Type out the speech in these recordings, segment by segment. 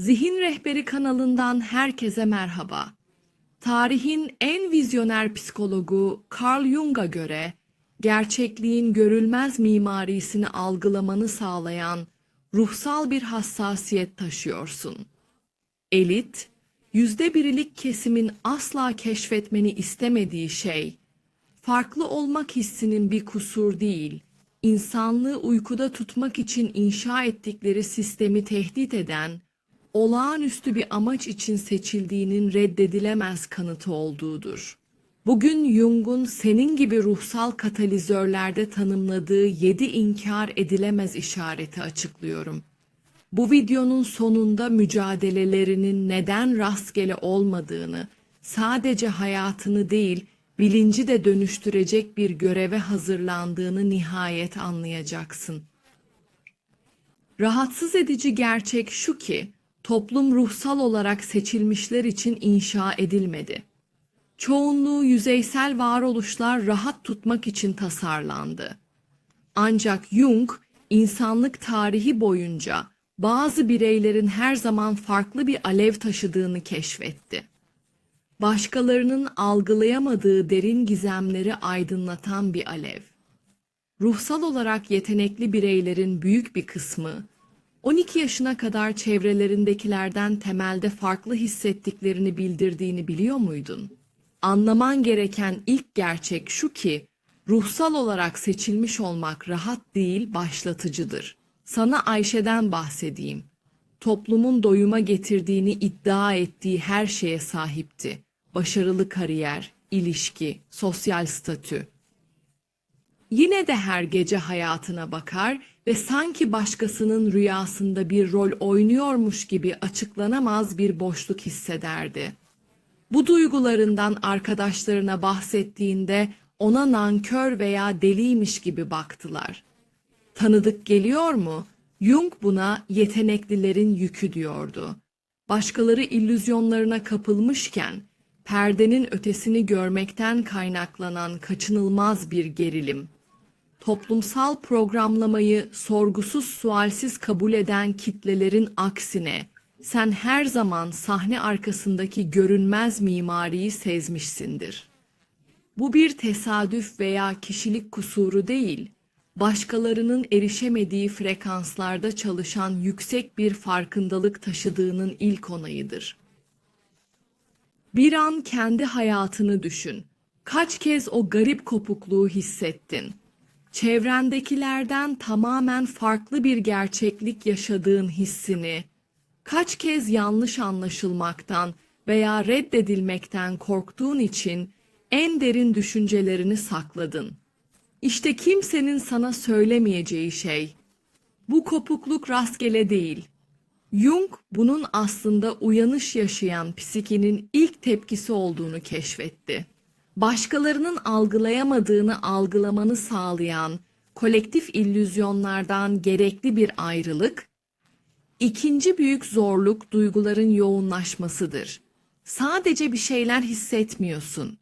Zihin Rehberi kanalından herkese merhaba. Tarihin en vizyoner psikologu Carl Jung'a göre gerçekliğin görülmez mimarisini algılamanı sağlayan ruhsal bir hassasiyet taşıyorsun. Elit, yüzde birilik kesimin asla keşfetmeni istemediği şey, farklı olmak hissinin bir kusur değil, insanlığı uykuda tutmak için inşa ettikleri sistemi tehdit eden, olağanüstü bir amaç için seçildiğinin reddedilemez kanıtı olduğudur. Bugün Jung'un senin gibi ruhsal katalizörlerde tanımladığı yedi inkar edilemez işareti açıklıyorum. Bu videonun sonunda mücadelelerinin neden rastgele olmadığını, sadece hayatını değil, bilinci de dönüştürecek bir göreve hazırlandığını nihayet anlayacaksın. Rahatsız edici gerçek şu ki, toplum ruhsal olarak seçilmişler için inşa edilmedi. Çoğunluğu yüzeysel varoluşlar rahat tutmak için tasarlandı. Ancak Jung, insanlık tarihi boyunca bazı bireylerin her zaman farklı bir alev taşıdığını keşfetti. Başkalarının algılayamadığı derin gizemleri aydınlatan bir alev. Ruhsal olarak yetenekli bireylerin büyük bir kısmı 12 yaşına kadar çevrelerindekilerden temelde farklı hissettiklerini bildirdiğini biliyor muydun? Anlaman gereken ilk gerçek şu ki, ruhsal olarak seçilmiş olmak rahat değil, başlatıcıdır. Sana Ayşe'den bahsedeyim. Toplumun doyuma getirdiğini iddia ettiği her şeye sahipti. Başarılı kariyer, ilişki, sosyal statü. Yine de her gece hayatına bakar ve sanki başkasının rüyasında bir rol oynuyormuş gibi açıklanamaz bir boşluk hissederdi. Bu duygularından arkadaşlarına bahsettiğinde ona nankör veya deliymiş gibi baktılar. Tanıdık geliyor mu? Jung buna yeteneklilerin yükü diyordu. Başkaları illüzyonlarına kapılmışken perdenin ötesini görmekten kaynaklanan kaçınılmaz bir gerilim. Toplumsal programlamayı sorgusuz sualsiz kabul eden kitlelerin aksine sen her zaman sahne arkasındaki görünmez mimariyi sezmişsindir. Bu bir tesadüf veya kişilik kusuru değil, başkalarının erişemediği frekanslarda çalışan yüksek bir farkındalık taşıdığının ilk onayıdır. Bir an kendi hayatını düşün. Kaç kez o garip kopukluğu hissettin? Çevrendekilerden tamamen farklı bir gerçeklik yaşadığın hissini, kaç kez yanlış anlaşılmaktan veya reddedilmekten korktuğun için en derin düşüncelerini sakladın. İşte kimsenin sana söylemeyeceği şey. Bu kopukluk rastgele değil. Jung bunun aslında uyanış yaşayan psikinin ilk tepkisi olduğunu keşfetti. Başkalarının algılayamadığını algılamanı sağlayan kolektif illüzyonlardan gerekli bir ayrılık, ikinci büyük zorluk duyguların yoğunlaşmasıdır. Sadece bir şeyler hissetmiyorsun.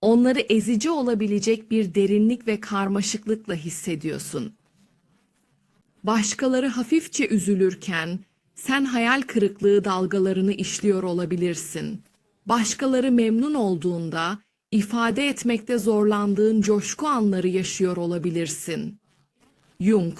Onları ezici olabilecek bir derinlik ve karmaşıklıkla hissediyorsun. Başkaları hafifçe üzülürken sen hayal kırıklığı dalgalarını işliyor olabilirsin. Başkaları memnun olduğunda ifade etmekte zorlandığın coşku anları yaşıyor olabilirsin. Jung,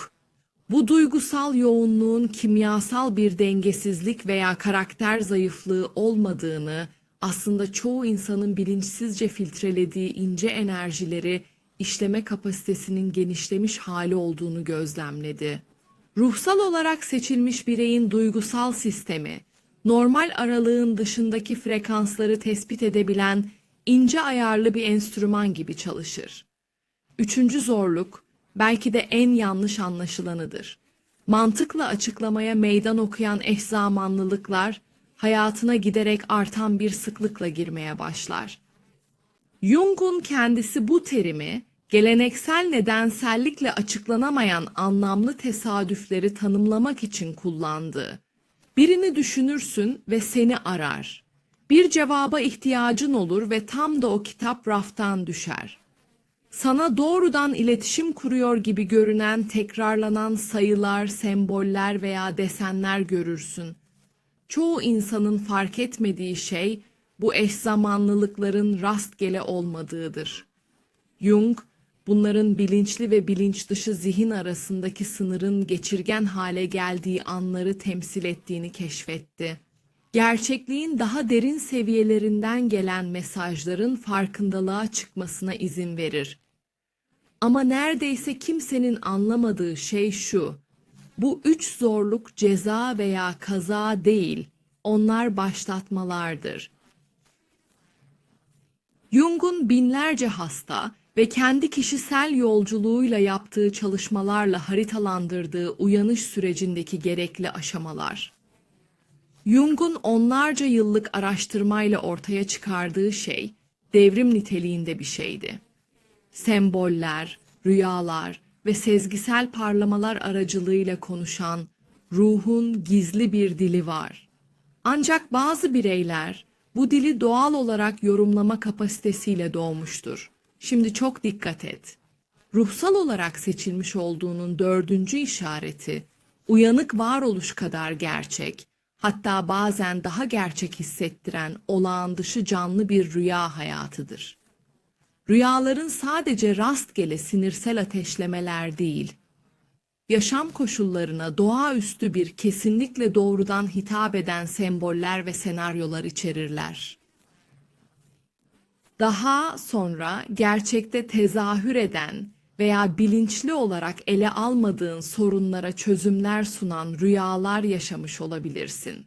bu duygusal yoğunluğun kimyasal bir dengesizlik veya karakter zayıflığı olmadığını, aslında çoğu insanın bilinçsizce filtrelediği ince enerjileri işleme kapasitesinin genişlemiş hali olduğunu gözlemledi. Ruhsal olarak seçilmiş bireyin duygusal sistemi, normal aralığın dışındaki frekansları tespit edebilen ince ayarlı bir enstrüman gibi çalışır. Üçüncü zorluk, belki de en yanlış anlaşılanıdır. Mantıkla açıklamaya meydan okuyan eş zamanlılıklar, hayatına giderek artan bir sıklıkla girmeye başlar. Jung'un kendisi bu terimi geleneksel nedensellikle açıklanamayan anlamlı tesadüfleri tanımlamak için kullandı. Birini düşünürsün ve seni arar. Bir cevaba ihtiyacın olur ve tam da o kitap raftan düşer. Sana doğrudan iletişim kuruyor gibi görünen tekrarlanan sayılar, semboller veya desenler görürsün. çoğu insanın fark etmediği şey bu eş zamanlılıkların rastgele olmadığıdır. Jung, bunların bilinçli ve bilinç dışı zihin arasındaki sınırın geçirgen hale geldiği anları temsil ettiğini keşfetti. Gerçekliğin daha derin seviyelerinden gelen mesajların farkındalığa çıkmasına izin verir. Ama neredeyse kimsenin anlamadığı şey şu. Bu üç zorluk ceza veya kaza değil, onlar başlatmalardır. Jung'un binlerce hasta ve kendi kişisel yolculuğuyla yaptığı çalışmalarla haritalandırdığı uyanış sürecindeki gerekli aşamalar. Jung'un onlarca yıllık araştırmayla ortaya çıkardığı şey devrim niteliğinde bir şeydi. Semboller, rüyalar ve sezgisel parlamalar aracılığıyla konuşan ruhun gizli bir dili var. Ancak bazı bireyler bu dili doğal olarak yorumlama kapasitesiyle doğmuştur. Şimdi çok dikkat et. Ruhsal olarak seçilmiş olduğunun dördüncü işareti, uyanık varoluş kadar gerçek, hatta bazen daha gerçek hissettiren olağan dışı canlı bir rüya hayatıdır. Rüyaların sadece rastgele sinirsel ateşlemeler değil, yaşam koşullarına doğaüstü bir kesinlikle doğrudan hitap eden semboller ve senaryolar içerirler. Daha sonra gerçekte tezahür eden veya bilinçli olarak ele almadığın sorunlara çözümler sunan rüyalar yaşamış olabilirsin.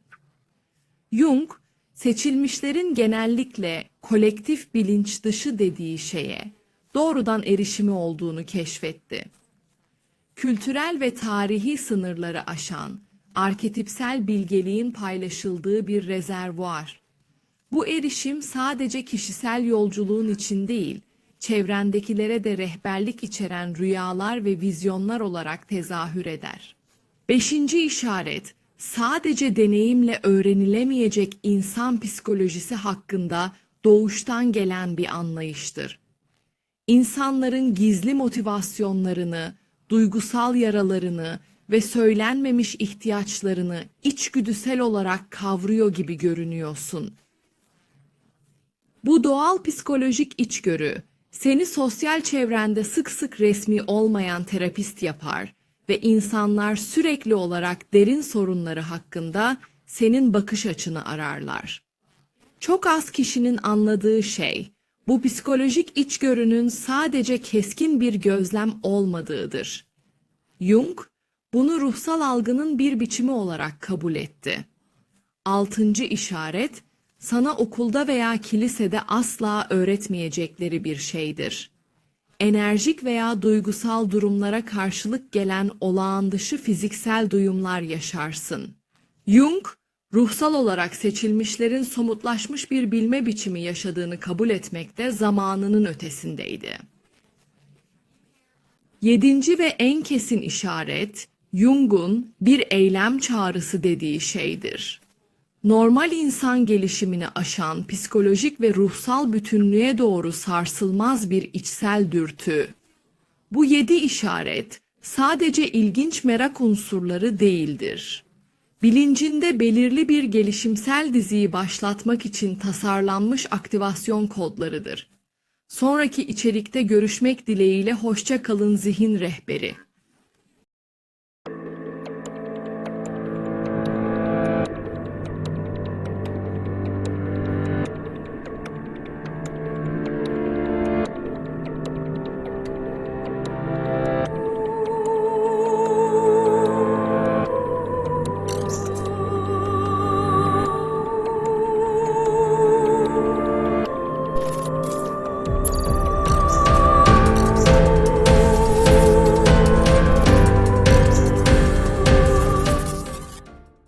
Jung, seçilmişlerin genellikle kolektif bilinç dışı dediği şeye doğrudan erişimi olduğunu keşfetti. Kültürel ve tarihi sınırları aşan, arketipsel bilgeliğin paylaşıldığı bir rezervuar. Bu erişim sadece kişisel yolculuğun için değil, çevrendekilere de rehberlik içeren rüyalar ve vizyonlar olarak tezahür eder. Beşinci işaret, sadece deneyimle öğrenilemeyecek insan psikolojisi hakkında doğuştan gelen bir anlayıştır. İnsanların gizli motivasyonlarını, duygusal yaralarını ve söylenmemiş ihtiyaçlarını içgüdüsel olarak kavruyor gibi görünüyorsun. Bu doğal psikolojik içgörü seni sosyal çevrende sık sık resmi olmayan terapist yapar ve insanlar sürekli olarak derin sorunları hakkında senin bakış açını ararlar. Çok az kişinin anladığı şey bu psikolojik içgörünün sadece keskin bir gözlem olmadığıdır. Jung bunu ruhsal algının bir biçimi olarak kabul etti. Altıncı işaret sana okulda veya kilisede asla öğretmeyecekleri bir şeydir. Enerjik veya duygusal durumlara karşılık gelen olağan dışı fiziksel duyumlar yaşarsın. Jung, ruhsal olarak seçilmişlerin somutlaşmış bir bilme biçimi yaşadığını kabul etmekte zamanının ötesindeydi. Yedinci ve en kesin işaret, Jung'un bir eylem çağrısı dediği şeydir. Normal insan gelişimini aşan psikolojik ve ruhsal bütünlüğe doğru sarsılmaz bir içsel dürtü. Bu yedi işaret sadece ilginç merak unsurları değildir. Bilincinde belirli bir gelişimsel diziyi başlatmak için tasarlanmış aktivasyon kodlarıdır. Sonraki içerikte görüşmek dileğiyle hoşça kalın zihin rehberi.